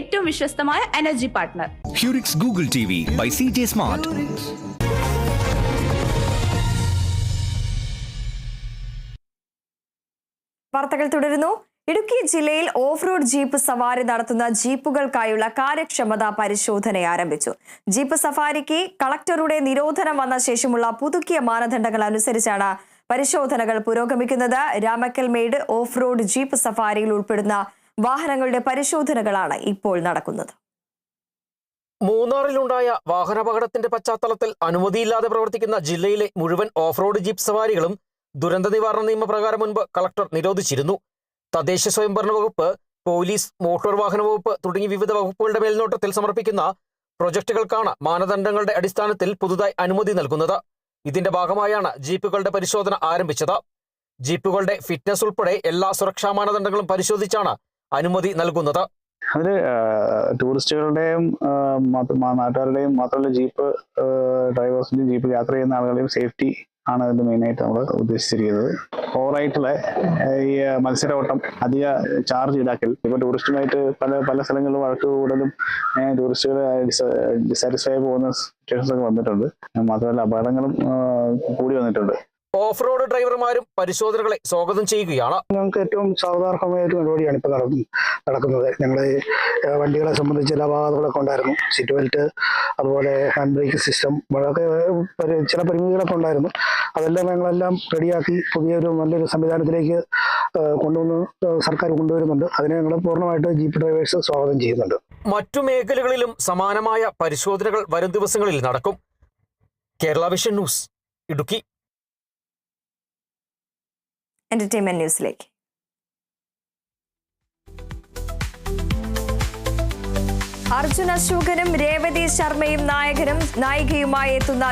ഏറ്റവും വിശ്വസ്തമായ energy partner ഹ്യൂറിക്സ് Google TV by CJ Smart. വാർത്തകൾ തുടരുന്നു. ഇടുക്കി ജില്ലയിൽ ഓഫ് റോഡ് ജീപ്പ് സവാരി നടത്തുന്ന ജീപ്പുകൾക്കായുള്ള കാര്യക്ഷമതാ പരിശോധന ആരംഭിച്ചു. ജീപ്പ് സഫാരിക്ക് കളക്ടറുടെ നിരോധനം വന്ന ശേഷമുള്ള പുതുക്കിയ മാനദണ്ഡങ്ങൾ അനുസരിച്ചാണ് പരിശോധനകൾ പുരോഗമിക്കുന്നത്. രാമക്കൽമേട് ഓഫ് റോഡ് ജീപ്പ് സഫാരിയിൽ ഉൾപ്പെടുന്ന വാഹനങ്ങളുടെ പരിശോധനകളാണ് ഇപ്പോൾ നടക്കുന്നത്. മൂന്നാറിലുണ്ടായ വാഹനാപകടത്തിന്റെ പശ്ചാത്തലത്തിൽ അനുമതിയില്ലാതെ പ്രവർത്തിക്കുന്ന ജില്ലയിലെ മുഴുവൻ ഓഫ് റോഡ് ജീപ്പ് സവാരികളും ദുരന്ത നിവാരണ നിയമപ്രകാരം മുൻപ് കളക്ടർ നിരോധിച്ചിരുന്നു. തദ്ദേശ സ്വയംഭരണ വകുപ്പ് പോലീസ് മോട്ടോർ വാഹന വകുപ്പ് തുടങ്ങി വിവിധ വകുപ്പുകളുടെ മേൽനോട്ടത്തിൽ സമർപ്പിക്കുന്ന പ്രൊജക്ടുകൾക്കാണ് മാനദണ്ഡങ്ങളുടെ അടിസ്ഥാനത്തിൽ പുതുതായി അനുമതി നൽകുന്നത്. ഇതിന്റെ ഭാഗമായാണ് ജീപ്പുകളുടെ പരിശോധന ആരംഭിച്ചത്. ജീപ്പുകളുടെ ഫിറ്റ്നസ് ഉൾപ്പെടെ എല്ലാ സുരക്ഷാ മാനദണ്ഡങ്ങളും പരിശോധിച്ചാണ് അനുമതി നൽകുന്നത്. അതിൽ ടൂറിസ്റ്റുകളുടെയും നാട്ടുകാരുടെയും മാത്രമല്ല ജീപ്പ് ഡ്രൈവേഴ്സിന്റെയും ജീപ്പ് യാത്ര ചെയ്യുന്ന ആളുകളുടെയും സേഫ്റ്റി ആണ് അതിന്റെ മെയിൻ ആയിട്ട് നമ്മൾ ഉദ്ദേശിച്ചിരിക്കുന്നത്. ഓവറായിട്ടുള്ള ഈ മത്സര ഓട്ടം അധിക ചാർജ് ഈടാക്കൽ. ഇപ്പൊ ടൂറിസ്റ്റുമായിട്ട് പല പല സ്ഥലങ്ങളിലും വഴക്ക് കൂടുതലും ടൂറിസ്റ്റുകൾ ഡിസാറ്റിസ്ഫൈ പോകുന്ന സിറ്റുവേഷൻസ് ഒക്കെ വന്നിട്ടുണ്ട്. മാത്രമല്ല അപകടങ്ങളും കൂടി വന്നിട്ടുണ്ട്. ഓഫ് റോഡ് ഡ്രൈവർമാരും പരിശോധനകളെ സ്വാഗതം ചെയ്യുകയാണ്. ഞങ്ങൾക്ക് ഏറ്റവും സാവധാനമായ ഒരു നടപടിയാണ് ഇപ്പോൾ നടക്കുന്നത്. നടക്കുന്നത് ഞങ്ങൾ വണ്ടികളെ സംബന്ധിച്ച് ചില അപാകതകളൊക്കെ ഉണ്ടായിരുന്നു സീറ്റ് ബെൽറ്റ് അതുപോലെ ഹാൻഡ് ബ്രേക്ക് സിസ്റ്റം വളരെ ചില പരിമിതികളൊക്കെ ഉണ്ടായിരുന്നു. അതെല്ലാം ഞങ്ങളെല്ലാം റെഡിയാക്കി പുതിയൊരു നല്ലൊരു സംവിധാനത്തിലേക്ക് കൊണ്ടുവന്ന് സർക്കാർ കൊണ്ടുവരുന്നുണ്ട്. അതിനെ ഞങ്ങൾ പൂർണമായിട്ട് ജീപ്പ് ഡ്രൈവേഴ്സ് സ്വാഗതം ചെയ്യുന്നുണ്ട്. മറ്റു മേഖലകളിലും സമാനമായ പരിശോധനകൾ വരും ദിവസങ്ങളിൽ നടക്കും. Kerala vision news Idukki. Entertainment ന്യൂസിലേക്ക് അർജുൻ അശോകനും രേവതി ശർമ്മയും നായകനും നായികയുമായി എത്തുന്ന